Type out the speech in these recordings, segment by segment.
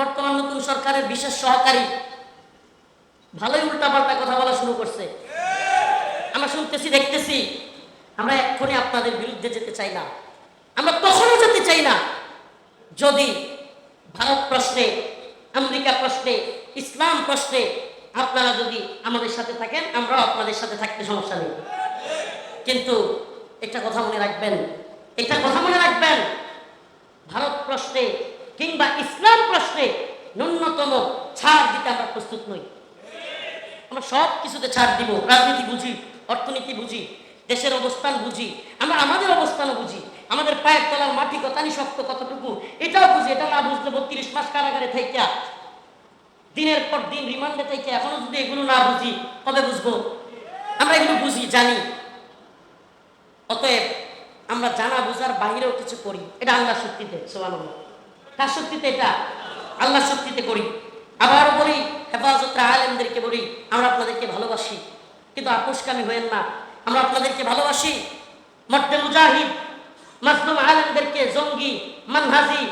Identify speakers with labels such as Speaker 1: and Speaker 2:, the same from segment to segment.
Speaker 1: বর্তমান নতুন সরকারের বিশেষ সহকারী ভালোই উল্টাপাল্টা কথা বলা শুরু করছে। আমরা শুনতেছি, দেখতেছি। আমরা এক্ষুনি আপনাদের বিরুদ্ধে যেতে চাই না। আমরা কখনো যেতে চাই না। যদি ভারত প্রশ্নে, আমেরিকা প্রশ্নে, ইসলাম প্রশ্নে আপনারা যদি আমাদের সাথে থাকেন, আমরাও আপনাদের সাথে থাকতে সমস্যা নেই। কিন্তু একটা কথা মনে রাখবেন, একটা কথা মনে রাখবেন। ভারত প্রশ্নে কিংবা ইসলাম প্রশ্নে ন্যূনতম ছাড় দিতে আমরা প্রস্তুত নই। আমরা সব কিছুতে ছাড় দিব, রাজনীতি বুঝি, অর্থনীতি বুঝি, দেশের অবস্থান বুঝি, আমরা আমাদের অবস্থানও বুঝি, আমাদের পায়ের তলার মাটি কতানি শক্ত, কতটুকু, এটাও বুঝি, এটা না বুঝলে বত্রিশ মাস কারাগারে থাইকা, দিনের পর দিন রিমান্ডে থেকে এখনও যদি এগুলো না বুঝি, কবে বুঝব? আমরা এগুলো বুঝি, জানি। অতএব আমরা জানা বুঝার বাহিরেও কিছু করি, এটা আল্লাহ শক্তিতে সোমান কার শক্তিতে এটা আল্লাহ শক্তিতে করি। আবার বলি, হেফাজত আলেমদেরকে বলি, আমরা আপনাদেরকে ভালোবাসি। কিন্তু আপোষকামী হয়েন না। আমরা আপনাদেরকে ভালোবাসি। মর্দে মুজাহিদ মাসলুম আলেমদেরকে জঙ্গি, মানহাজি,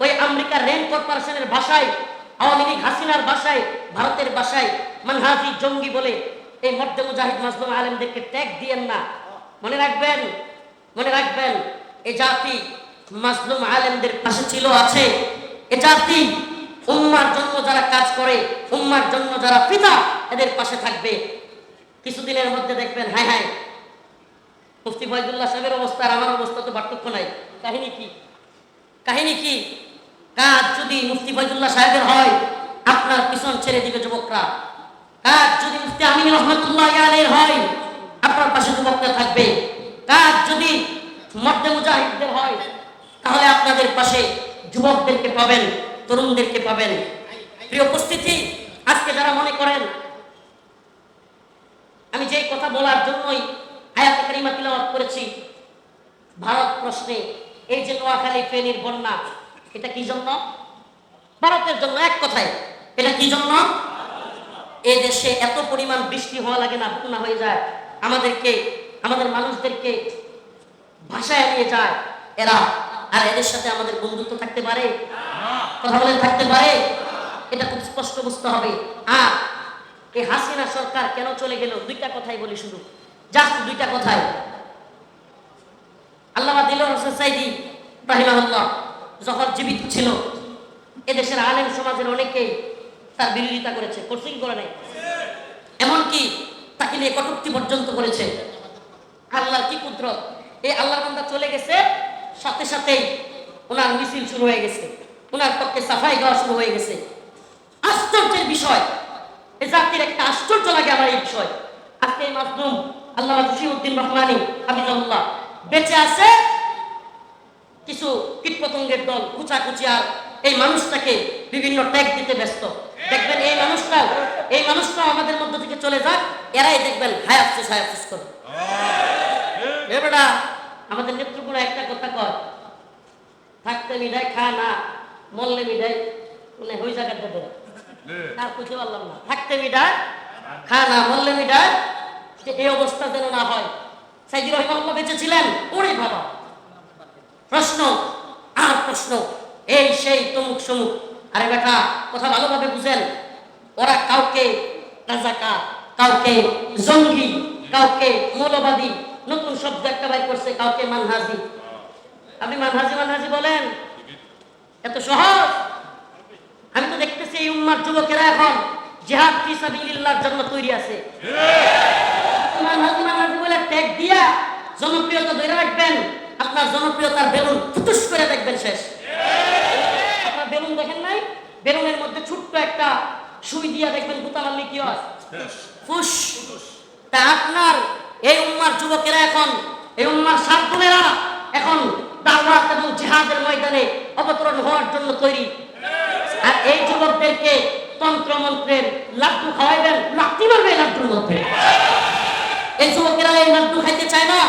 Speaker 1: ওই আমেরিকার রেন কর্পোরেশনের ভাষায় আওয়ামী লীগ হাসিনার ভাষায় ভারতের ভাষায় মানহাজি, জঙ্গি বলে এই মর্দে মুজাহিদ মাসলুম আলেমদেরকে ট্যাগ দিয়েন না। মনে রাখবেন মনে রাখবেন এ জাতি মাজলুম আলেমদের পাশে ছিল, আছে। এটা জাতি, উম্মার জন্য যারা কাজ করে, উম্মার জন্য যারা পিতা, এদের পাশে থাকবে। কিছুদিনের মধ্যে দেখবেন হ্যাঁ হ্যাঁ। মুফতি ফয়জুল্লাহ সাহেবের অবস্থা আর আমার অবস্থা তো পার্থক্য নাই। কাহিনী কি? কাহিনী কি? কাজ যদি মুফতি ফয়জুল্লাহ সাহেবের হয়, আপনার পিছন ছেড়ে দিবে যুবকরা। কাজ যদি মুফতি আমিন রহমতুল্লাহ আলের হয়, আপনার পাশে যুবকরা থাকবে। কাজ যদি মধ্যে মুজাহিদদের হয় তাহলে আপনাদের পাশে যুবকদেরকে পাবেন, তরুণদেরকে পাবেন। প্রিয় উপস্থিতি, আজকে যারা মনে করেন, আমি যেই কথা বলার জন্যই আয়াত করেছি, ভারত প্রশ্নে, এই যে নোয়াখালী ফেনীর বন্যা, এটা কি জন্য? ভারতের জন্য এক কথায়, এটা কি জন্য? এ দেশে এত পরিমাণ বৃষ্টি হওয়া লাগে না, বন্যা হয়ে যায়। আমাদেরকে, আমাদের মানুষদেরকে ভাষায় নিয়ে যায়। এরা আর এদের সাথে আমাদের বন্ধুত্ব থাকতে পারে? কথা বলেন থাকতে পারে? এটা খুব স্পষ্ট বুঝতে হবে। আর এই হাসিনা সরকার কেন চলে গেল? দুইটা কথাই বলি শুধু। জাস্ট দুইটা কথাই। আল্লাহ দিল হোসেন সাইদি রাহিমাহুল্লাহ যখন জীবিত ছিল, এদেশের আলেম সমাজের অনেকেই তার বিরোধিতা করেছে। কোচিং করে নাই? এমনকি তাকে নিয়ে কটুক্তি পর্যন্ত করেছে। আল্লাহর কি কুদরত? এই আল্লাহর বান্দা চলে গেছে সাথে সাথেই ওনার মিছিল শুরু হয়ে গেছে। ওনার পক্ষে সাফাই দেওয়া শুরু হয়ে গেছে। আশ্চর্যের বিষয় এ জাতির একটা আশ্চর্য লাগে আমার এই বিষয়। আজকে এই মাসলুম আল্লাহ জসিউদ্দিন রহমানি হাবিজাল্লাহ বেঁচে আছে কিছু কীটপতঙ্গের দল কুচাকুচি আর এই মানুষটাকে বিভিন্ন ট্যাগ দিতে ব্যস্ত। দেখবেন এই মানুষটাও এই মানুষটাও আমাদের মধ্য থেকে চলে যাক এরাই দেখবেন হায় আফসোস হায় আফসোস করে। এ বেটা আমাদের নেতৃগুলো একটা কথা কয় থাকতে মিঠাই খা না মরলে মিঠাই মানে হই জায়গার দেবে আর বুঝতে পারলাম না থাকতে মিঠাই খা না মরলে মিঠাই যে এই অবস্থা যেন না হয়। সাইদি রহমাল্লাহ বেঁচে ছিলেন ওরে বাবা প্রশ্ন আর প্রশ্ন এই সেই তমুক সমুক। আরে বেটা কথা ভালোভাবে বুঝেন। ওরা কাউকে রাজাকা কাউকে জঙ্গি কাউকে মৌলবাদী নতুন শব্দ একটা বাইর করছে কাউকে মানহাজি। আপনি মানহাজি মানহাজি বলেন? এত সহজ? আমি তো দেখতেছি এই উম্মার যুবকেরা এখন জেহাদ ফি সাবিলিল্লাহর জন্য তৈরি আছে। মানহাজি মানহাজি বলে ট্যাগ দিয়া জনপ্রিয়তা ধরে রাখবেন আপনার জনপ্রিয়তার বেলুন ফুটুস করে দেখবেন শেষ। আপনার বেলুন দেখেন নাই? বেলুনের মধ্যে ছোট্ট একটা সুই দিয়া দেখবেন গুতা মারলে কি হয় ফুস। তা আপনার এই উম্মার যুবকেরা এখন, এই উম্মার সার্থনেরা এখন দাওয়াত এবং জেহাদের ময়দানে অবতরণ হওয়ার জন্য তৈরি। আর এই যুবকদেরকে তন্ত্র মন্ত্রের লাড্ডু খাওয়াইবেন, লাঠি মারবে লাড্ডুর মধ্যে। এই যুবকেরা এই লাড্ডু খাইতে চায় না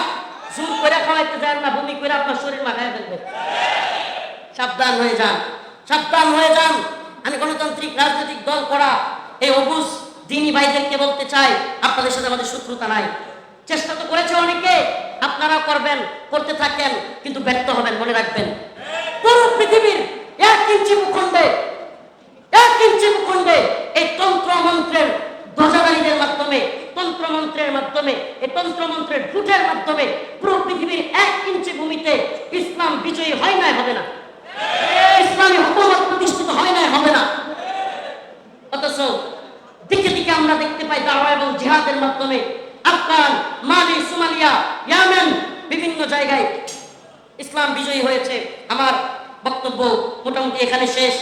Speaker 1: জোর করে খাওয়াইতে চায় না, বমি করে আপনার শরীর মাখায় ফেলবে। সাবধান হয়ে যান, সাবধান হয়ে যান। আমি গণতান্ত্রিক রাজনৈতিক দল করা এই অবুজ দিনী ভাইদেরকে বলতে চাই, আপনাদের সাথে আমাদের শত্রুতা নাই। চেষ্টা তো করেছে অনেকে। আপনারা করবেন, করতে থাকেন, কিন্তু ব্যর্থ হবেন, মনে রাখবেন। পুরো পৃথিবীর এক ইঞ্চি ভূখণ্ডে তন্ত্রমন্ত্রের ধ্বজাধারীদের মাধ্যমে, তন্ত্রমন্ত্রের মাধ্যমে, এই তন্ত্রমন্ত্রের ফুটের মাধ্যমে পুরো পৃথিবীর এক ইঞ্চি ভূমিতে ইসলাম বিজয়ী হয় নাই, হবে না। ইসলামী হুকুমত প্রতিষ্ঠিত হয় নাই, হবে না। অথচ দিকে দিকে আমরা দেখতে পাই দাওয়া এবং জিহাদের মাধ্যমে আফগান মালি সোমালিয়া ইয়ামেন বিভিন্ন জায়গায় ইসলাম বিজয়ী হয়েছে। আমার বক্তব্য মোটামুটি এখানে শেষ।